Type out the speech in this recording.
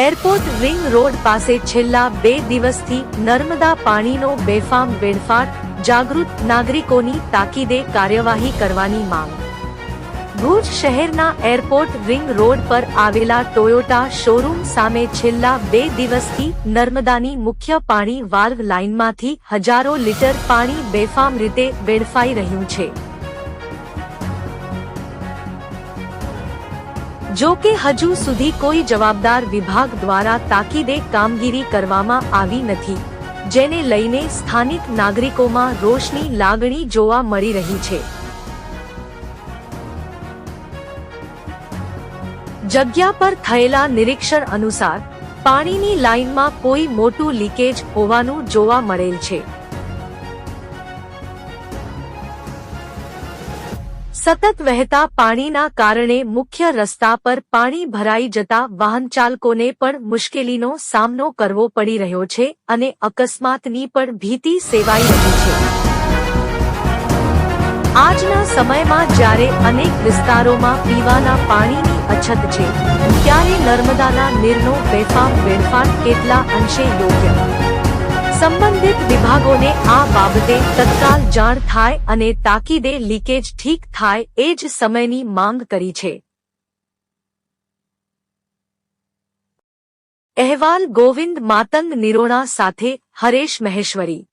Airport ring road પાસે છેલ્લા બે દિવસથી નર્મદા પાણીનો બેફામ વેડફાટ, જાગૃત નાગરિકોની તાકીદે કાર્યવાહી કરવાની માંગ. ભુજ શહેરના એરપોર્ટ રિંગ રોડ પર આવેલા ટોયોટા શોરૂમ સામે છેલ્લા બે દિવસથી નર્મદાની મુખ્ય પાણી વાલ્વ લાઇનમાંથી હજારો લીટર પાણી બેફામ રીતે વેડફાઈ રહ્યું છે. જો કે હજુ સુધી કોઈ જવાબદાર વિભાગ દ્વારા તાકીદે કામગીરી કરવામાં આવી નથી, જેને લઈને સ્થાનિક નાગરિકોમાં રોષની લાગણી જોવા મળી રહી છે. જગ્યા પર થયેલા નિરીક્ષણ અનુસાર, પાણીની લાઇનમાં કોઈ મોટું લીકેજ હોવાનું જોવા મળેલ છે. સતત વહેતા પાણીના કારણે મુખ્ય રસ્તા પર પાણી ભરાઈ જતા વાહન ચાલકોને પણ મુશ્કેલીનો સામનો કરવો પડી રહ્યો છે અને અકસ્માતની પણ ભીતિ સેવાઈ રહી છે. આજના સમયમાં જ્યારે અનેક વિસ્તારોમાં પીવાના પાણીની અછત છે, ત્યારે નર્મદાના નીરનો બેફામ વેડફાટ કેટલા અંશે યોગ્ય? સંબંધિત વિભાગોને આ બાબતે તત્કાલ જાણ થાય અને તાકીદે લીકેજ ઠીક થાય એ જ સમયની માંગ કરી છે. અહેવાલ ગોવિંદ માતંગ નિરોણા સાથે હરેશ મહેશ્વરી.